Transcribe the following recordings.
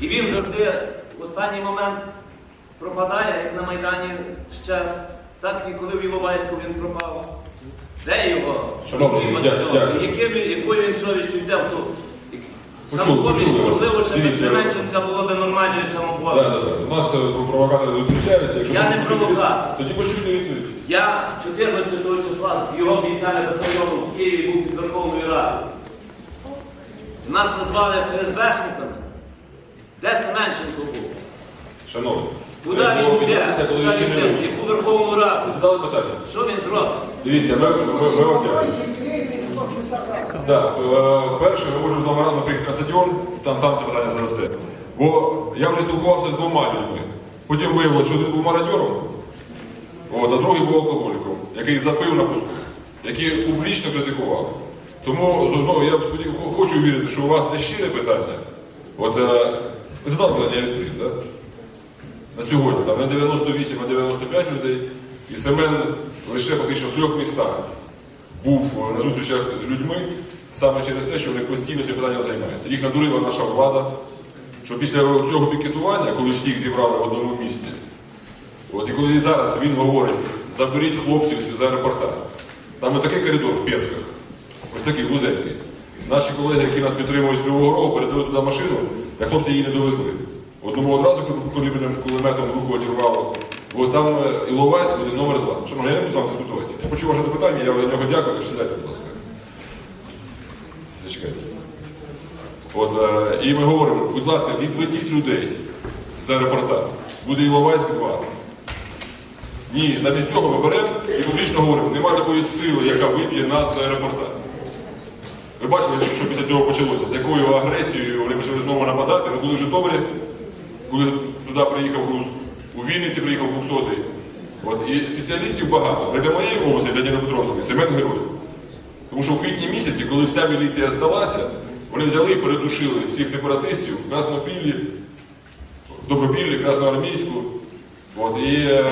І він завжди в останній момент пропадає, як на Майдані щас, так і коли в Іловайську він пропав. Де його? Яким якою він совістю йде в ту? Самопоміч, можливо, ще без. Семенченка було б нормальною самопоміч. У нас е, провокатори зустрічаються. Якщо Я не провокатор. Тоді почуйте відповідь. Я 14 числа з його бійцями батальйону в Києві був під Верховною Радою. Нас назвали ФСБшниками. Де Семенченко був? Шановні, Куди він йде? коли Куди ще він йде? В рушив. Яку Верховну Раду? Ви задали питання? Що він зробить? Дивіться, ми, ми, ми вам дякуємо. Да, е, перше, ми можемо з вами разом приїхати на стадіон, там, там це питання задасте. Бо я вже спілкувався з двома людьми. Потім виявилося, що один був мародьором, от, а другий був алкоголіком, який запив на пуску, який публічно критикував. Тому одного я хочу вірити, що у вас це щире питання. От, е, ви задали питання, відповів, так? На сьогодні, там на 98, на 95 людей, і Семен лише фактично в трьох містах був на зустрічах з людьми саме через те, що вони постійно цим питанням займаються. Їх надурила наша влада, що після цього пікетування, коли всіх зібрали в одному місці, от і коли зараз він говорить, заберіть хлопців з аеропорта, там такий коридор в Пєсках, ось такий вузенький. Наші колеги, які нас підтримують з Кривого Рогу, передали туди машину, та хлопці її не довезли. Одному одразу кулеметом, кулеметом руку одірвало. Бо там е, Іловайськ буде номер два. Шановні, я не буду з вами дискутувати. Я почув ваше запитання, я за нього дякую, сідайте, будь ласка. Зачекайте. От, е, і ми говоримо, будь ласка, відведіть людей з аеропорта. Буде Іловайськ 2. Ні, замість цього ми беремо і публічно говоримо, немає такої сили, яка виб'є нас з аеропорта. Ви бачили, що, після цього почалося, з якою агресією вони почали знову нападати. Ми були в Житомирі, коли туди приїхав груз, у Вінниці приїхав 200 От, І спеціалістів багато. Але для моєї області, для Дніпропетровської, Семен герой. Тому що в квітні місяці, коли вся міліція здалася, вони взяли і передушили всіх сепаратистів, Краснопіллі, Добропіллі, Красноармійську. От, і е,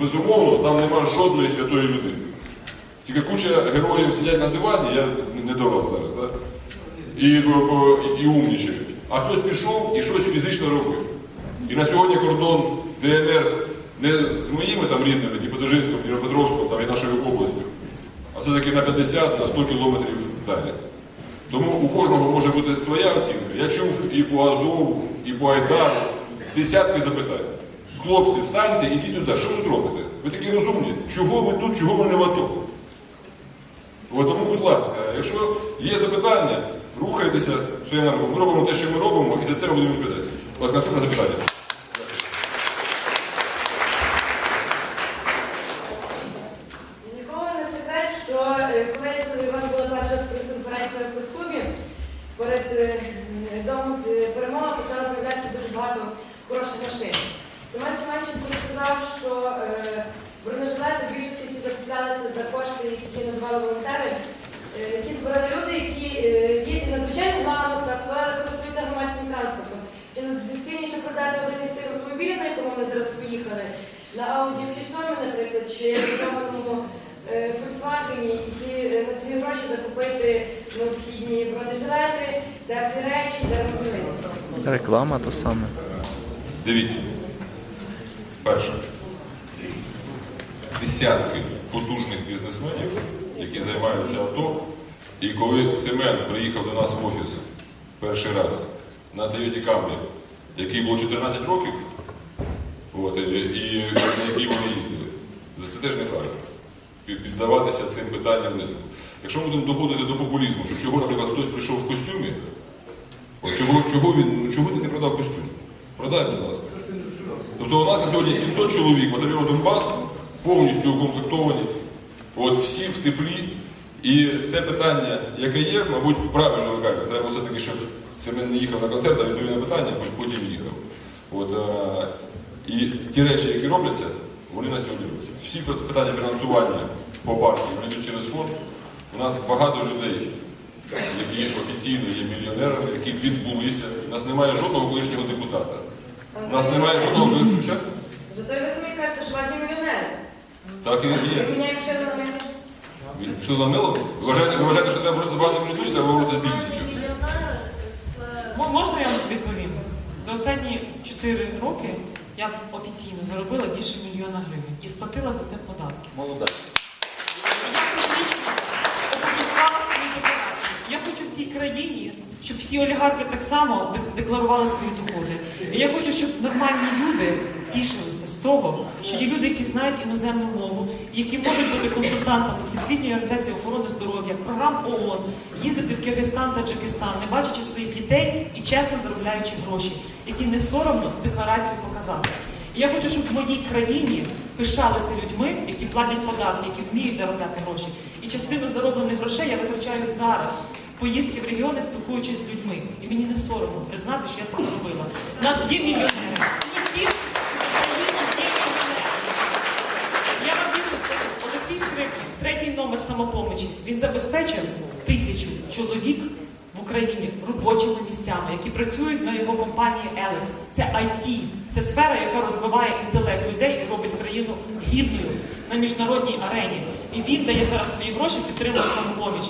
безумовно, там нема жодної святої людини. Тільки куча героїв сидять на дивані, я не до вас зараз, да? і, і, і умнічають. А хтось пішов і щось фізично робив. І на сьогодні кордон ДНР не з моїми там рідними, Дніпропетровськом, Дніпропетровськом там, і нашою областю, а все-таки на 50 на 100 кілометрів далі. Тому у кожного може бути своя оцінка. Я чув і по Азову, і по Айдару десятки запитань. Хлопці, встаньте, ідіть туди, що ви робите? Ви такі розумні. Чого ви тут, чого ви не в АТО? Тому, будь ласка, якщо є запитання, рухайтеся своїм напрямку. Ми робимо те, що ми робимо, і за це ми будемо відповідати. Будь ласка, наступне запитання. Семен Семенченко сказав, що е, бронежилети всі закуплялися за кошти, які надавали волонтери, е, які збирали люди, які е, їздять на звичайних ланусах, але користуються громадським транспортом. Чи доцільніше продати один із цих автомобілів, на якому ми зараз поїхали, на Audi Q7, наприклад, чи на е, Volkswagen, і ці, е, на ці гроші закупити необхідні бронежилети, теплі речі, деревини. Реклама то саме. Дивіться. Перше. Десятки потужних бізнесменів, які займаються авто. І коли Семен приїхав до нас в офіс перший раз на Toyota Camry, який було 14 років, от, і, на якій вони їздили, це теж неправильно. Під- Піддаватися цим питанням не. Якщо ми будемо доходити до популізму, що чого, наприклад, хтось прийшов в костюмі, чого, чого, він, ну, чого ти не продав костюм? Продай, будь ласка. Тобто у нас на сьогодні 700 чоловік батальйону Донбас повністю укомплектовані, от всі в теплі. І те питання, яке є, мабуть, правильно ви кажете, треба все-таки, щоб Семен не їхав на концерт, а відповів на питання, хоч потім їхав. От, е, і ті речі, які робляться, вони на сьогодні робляться. Всі питання фінансування по партії йдуть через фонд. У нас багато людей, які офіційно є мільйонерами, які відбулися. У нас немає жодного колишнього депутата. У нас немає жодного виключення. Зато ви самі кажете, що вас є мільйонери. Так і є. Що за вважаєте, ви вважаєте, що треба боротися з чи треба боротися з бідністю? М- Можна я вам відповім? За останні 4 роки я офіційно заробила більше мільйона гривень і сплатила за це податки. Молодець. Я публічно опублікувала свої декларації. Я хочу в цій країні, щоб всі олігархи так само де- декларували свої доходи. І я хочу, щоб нормальні люди тішилися того, що є люди, які знають іноземну мову, які можуть бути консультантами Всесвітньої організації охорони здоров'я, програм ООН, їздити в Киргизстан, Таджикистан, не бачачи своїх дітей і чесно заробляючи гроші, які не соромно декларацію показати. І я хочу, щоб в моїй країні пишалися людьми, які платять податки, які вміють заробляти гроші. І частину зароблених грошей я витрачаю зараз. Поїздки в регіони, спілкуючись з людьми. І мені не соромно признати, що я це заробила. У нас є мільйонери. І тішуся, що в Україні є мільйонери. Я вам більше скажу, Олексій Скрипник, третій номер самопомочі, він забезпечив тисячу чоловік в Україні робочими місцями, які працюють на його компанії Елекс. Це IT, це сфера, яка розвиває інтелект людей і робить країну гідною на міжнародній арені. І він дає зараз свої гроші, підтримує самопоміч.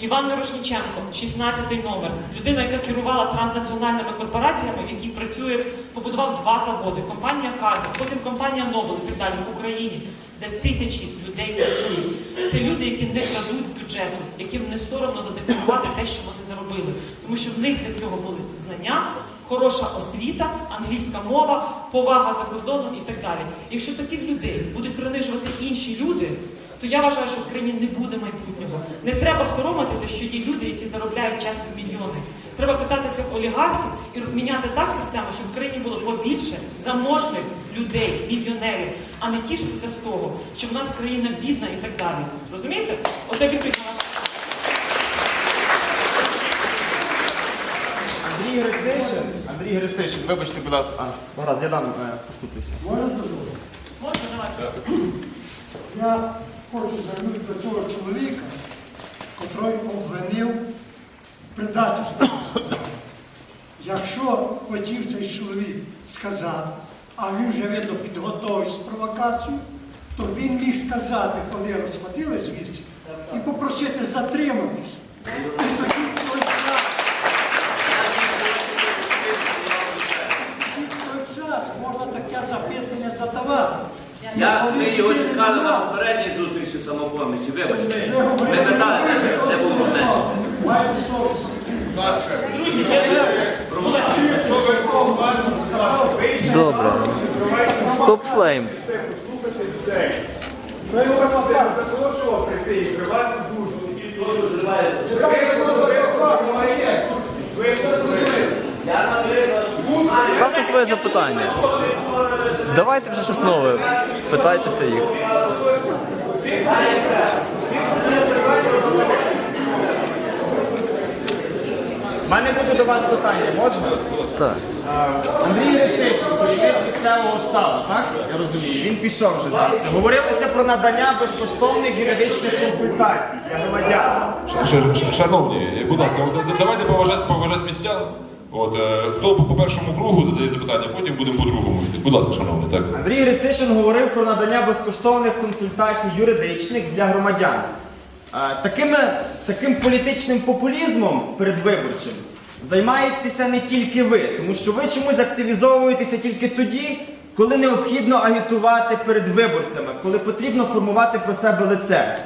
Іван Мирошніченко, 16 номер. Людина, яка керувала транснаціональними корпораціями, в якій працює, побудував два заводи. Компанія Карго, потім компанія Нобел і так далі в Україні, де тисячі людей працюють. Це люди, які не крадуть з бюджету, яким не соромно задекларувати те, що вони заробили. Тому що в них для цього були знання, хороша освіта, англійська мова, повага за кордоном і так далі. Якщо таких людей будуть принижувати інші люди, то я вважаю, що в країні не буде майбутнього. Не треба соромитися, що є люди, які заробляють чесно мільйони. Треба питатися в олігархів і міняти так систему, щоб в країні було побільше заможних людей, мільйонерів, а не тішитися з того, що в нас країна бідна і так далі. Розумієте? Оце відповідь на ваше. Андрій Грицишин, Андрій Грицишин, вибачте, будь ласка, а, гаразд, я дам е, поступлюся. Можна давайте. Я хочу звернути до цього чоловіка, котрий обвинив предательство. Якщо хотів цей чоловік сказати, а він вже видно підготовив з провокацію, то він міг сказати, коли розходили звідси, і попросити затриматись. І тоді можна таке запитання задавати. Я, ми його чекали на попередній зустрічі самопомічі. Вибачте. Ми питали, де був я Добре. Стоп флейм. запрошував прийти і зривати зустріч. Ставте своє запитання. Давайте вже щось нове. Питайтеся їх. У мене буде до вас питання, можна? Так. Андрій Грицишин, керівник місцевого штабу, так? Я розумію, він пішов вже звідси. Говорилося про надання безкоштовних юридичних консультацій для громадян. Шановні, будь ласка, давайте поважати, поважати містян. От, е, хто по першому кругу задає запитання, потім будемо по другому йти. Будь ласка, шановні, так. Андрій Грицишин говорив про надання безкоштовних консультацій юридичних для громадян. А, Такими, таким політичним популізмом передвиборчим займаєтеся не тільки ви, тому що ви чомусь активізовуєтеся тільки тоді, коли необхідно агітувати перед виборцями, коли потрібно формувати про себе лице.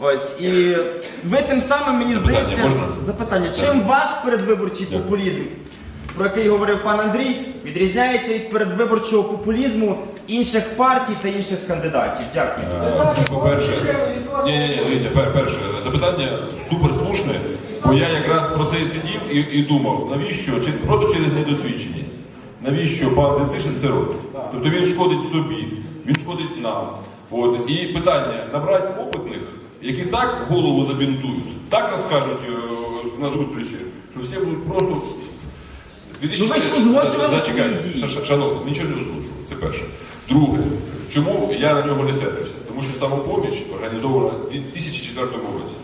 Ось і ви тим самим мені Запитання здається можна? запитання, чим ваш передвиборчий популізм, про який говорив пан Андрій, відрізняється від передвиборчого популізму інших партій та інших кандидатів? Дякую. Е, По-перше, ні, ні, ні, дивіться, пер- перше запитання супер слушне, бо я якраз про це і сидів і, і думав, навіщо, чи просто через недосвідченість, навіщо пан Грицишин це робить? Тобто він шкодить собі, він шкодить нам. От, і питання набрати опитних, які так голову забінтують, так розкажуть е, на зустрічі, що всі будуть просто Ну, ви Зачекайте, свої дії. Ш- ш- шановні, нічого не озвучував. Це перше. Друге, чому я на нього не серджуся? Тому що самопоміч організована в 2004 році.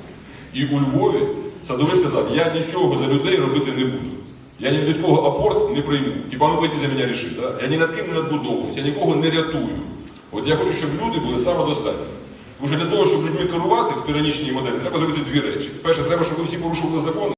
І у Львові садовий сказав, я нічого за людей робити не буду. Я ні від кого апорт не прийму. І пану Петі за мене рішить. Да? Я ні над ким не надбудовуюсь, я нікого не рятую. От я хочу, щоб люди були самодостатні. Тому що для того, щоб людьми керувати в тиранічній моделі, треба зробити дві речі. Перше, треба, щоб ви всі порушували закон.